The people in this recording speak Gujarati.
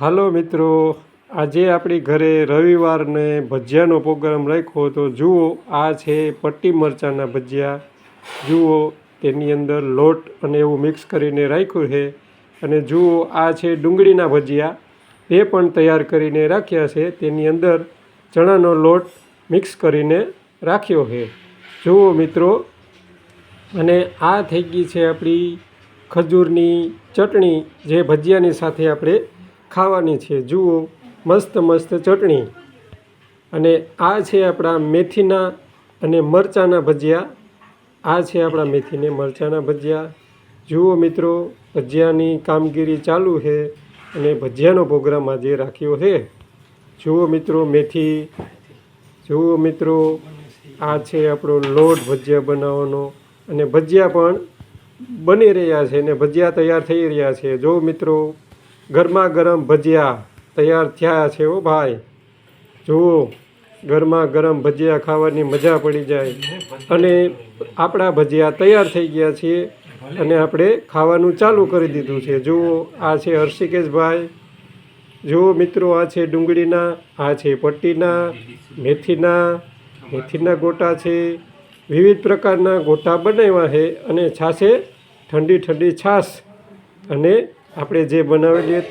હાલો મિત્રો, આજે આપણી ઘરે રવિવારને ભજીયાનો પ્રોગ્રામ રાખ્યો તો જુઓ, આ છે પટ્ટી મરચાંના ભજીયા. જુઓ, તેની અંદર લોટ અને એવું મિક્સ કરીને રાખ્યું છે. અને જુઓ, આ છે ડુંગળીના ભજીયા. એ પણ તૈયાર કરીને રાખ્યા છે. તેની અંદર ચણાનો લોટ મિક્સ કરીને રાખ્યો છે. જુઓ મિત્રો, અને આ થઈ ગઈ છે આપણી ખજૂરની ચટણી જે ભજીયાની સાથે આપણે ખાવાની છે. જુઓ, મસ્ત મસ્ત ચટણી. અને આ છે આપણા મેથીના અને મરચાંના ભજીયા. આ છે આપણા મેથીને મરચાંના ભજીયા. જુઓ મિત્રો, ભજીયાની કામગીરી ચાલુ છે અને ભજીયાનો પ્રોગ્રામ આજે રાખ્યો છે. જુઓ મિત્રો, મેથી. જુઓ મિત્રો, આ છે આપણો લોટ ભજીયા બનાવવાનો. અને ભજીયા પણ બની રહ્યા છે ને ભજીયા તૈયાર થઈ રહ્યા છે. જો મિત્રો ગરમા ગરમ ભજીયા તૈયાર થયા છે ઓ ભાઈ. જુઓ, ગરમા ગરમ ભજીયા ખાવાની મજા પડી જાય. અને આપણા ભજીયા તૈયાર થઈ ગયા છે અને આપણે ખાવાનું ચાલુ કરી દીધું છે. જુઓ, આ છે હર્ષિકેશભાઈ. જુઓ મિત્રો, આ છે ડુંગળીના, આ છે પટ્ટીના, મેથીના મેથીના ગોટા છે. વિવિધ પ્રકારના ગોટા બનાવ્યા છે અને છાશે ઠંડી ઠંડી છાશ અને આપણે જે બનાવેલી હતી